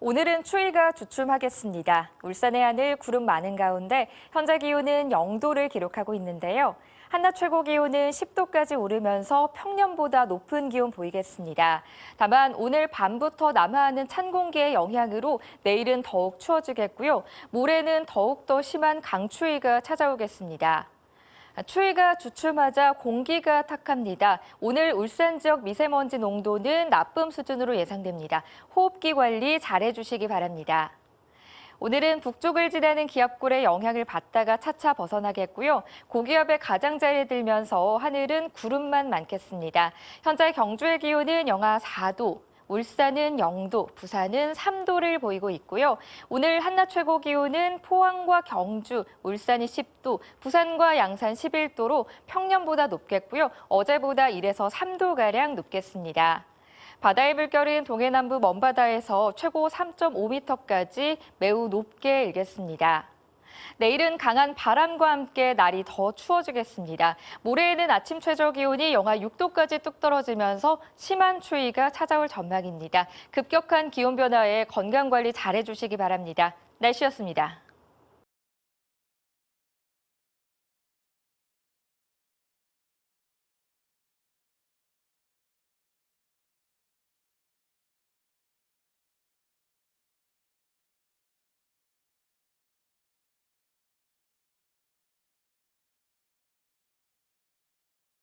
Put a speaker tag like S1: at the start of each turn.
S1: 오늘은 추위가 주춤하겠습니다. 울산의 하늘 구름 많은 가운데 현재 기온은 0도를 기록하고 있는데요. 한낮 최고 기온은 10도까지 오르면서 평년보다 높은 기온 보이겠습니다. 다만 오늘 밤부터 남하하는 찬 공기의 영향으로 내일은 더욱 추워지겠고요. 모레는 더욱더 심한 강추위가 찾아오겠습니다. 추위가 주춤하자 공기가 탁합니다. 오늘 울산 지역 미세먼지 농도는 나쁨 수준으로 예상됩니다. 호흡기 관리 잘해 주시기 바랍니다. 오늘은 북쪽을 지나는 기압골의 영향을 받다가 차차 벗어나겠고요. 고기압의 가장자리에 들면서 하늘은 구름만 많겠습니다. 현재 경주의 기온은 영하 4도, 울산은 0도, 부산은 3도를 보이고 있고요. 오늘 한낮 최고 기온은 포항과 경주, 울산이 10도, 부산과 양산 11도로 평년보다 높겠고요. 어제보다 1에서 3도가량 높겠습니다. 바다의 물결은 동해남부 먼바다에서 최고 3.5m까지 매우 높게 일겠습니다. 내일은 강한 바람과 함께 날이 더 추워지겠습니다. 모레에는 아침 최저 기온이 영하 6도까지 뚝 떨어지면서 심한 추위가 찾아올 전망입니다. 급격한 기온 변화에 건강 관리 잘해 주시기 바랍니다. 날씨였습니다.